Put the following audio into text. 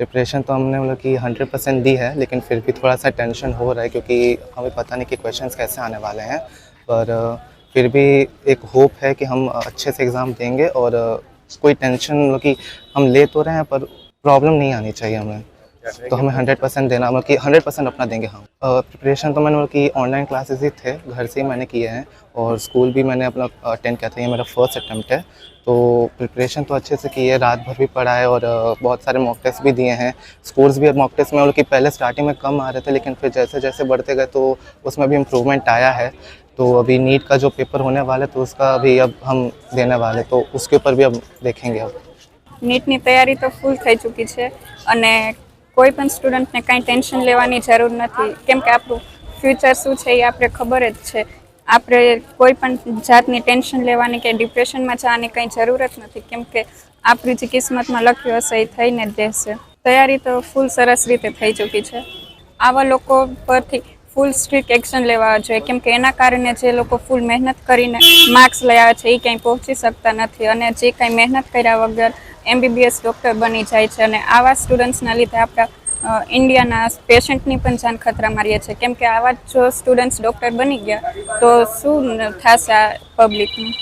Preparation तो हमने मतलब कि हंड्रेड परसेंट दी है, लेकिन फिर भी थोड़ा सा टेंशन हो रहा है क्योंकि हमें पता नहीं कि क्वेश्चंस कैसे आने वाले हैं। पर फिर भी एक होप है कि हम अच्छे से एग्ज़ाम देंगे और कोई टेंशन मतलब कि हम ले तो रहे हैं, पर प्रॉब्लम नहीं आनी चाहिए हमें। तो हमें हंड्रेड परसेंट देना मतलब कि हंड्रेड परसेंट अपना देंगे हम प्रिपरेशन तो मैंने मतलब कि ऑनलाइन क्लासेस ही थे घर से ही मैंने किए हैं और स्कूल भी मैंने अपना अटेंड किया था ये मेरा फर्स्ट अटैम्प्ट है तो प्रिपरेशन तो अच्छे से की है रात भर भी पढ़ा है और अ, बहुत सारे मॉक टेस्ट भी दिए हैं स्कोर्स भी मॉक टेस्ट में मतलब कि पहले स्टार्टिंग में कम आ रहे थे लेकिन फिर जैसे जैसे बढ़ते गए तो उसमें भी इम्प्रूवमेंट आया है तो अभी नीट का जो पेपर होने वाला है तो उसका भी अब हम देने वाले तो उसके ऊपर भी अब देखेंगे अब નીટની તૈયારી તો ફૂલ થઈ ચૂકી છે અને કોઈ પણ સ્ટુડન્ટને કાંઈ ટેન્શન લેવાની જરૂર નથી. કેમ કે આપણું ફ્યુચર શું છે એ આપણે ખબર જ છે. આપણે કોઈ પણ જાતની ટેન્શન લેવાની કે ડિપ્રેશનમાં જવાની કંઈ જરૂર જ નથી. કેમ કે આપણી જે કિસ્મતમાં લખ્યું હશે એ થઈને જ રહેશે. તૈયારી તો ફૂલ સરસ રીતે થઈ ચૂકી છે. આવા લોકો પરથી ફૂલ સ્ટ્રિક્ટ એક્શન લેવા જોઈએ. કેમ કે એના કારણે જે લોકો ફૂલ મહેનત કરીને માર્ક્સ લઈ આવે છે, એ ક્યાંય પહોંચી શકતા નથી. અને જે કાંઈ મહેનત કર્યા વગર એમબીબીએસ ડૉક્ટર બની જાય છે. અને આવા સ્ટુડન્ટ્સના લીધે આપણા ઇન્ડિયાના પેશન્ટની પણ જાન ખતરામાં રહે છે કેમ કે આવા જો સ્ટુડન્ટ્સ ડૉક્ટર બની ગયા તો શું થશે આ પબ્લિકનું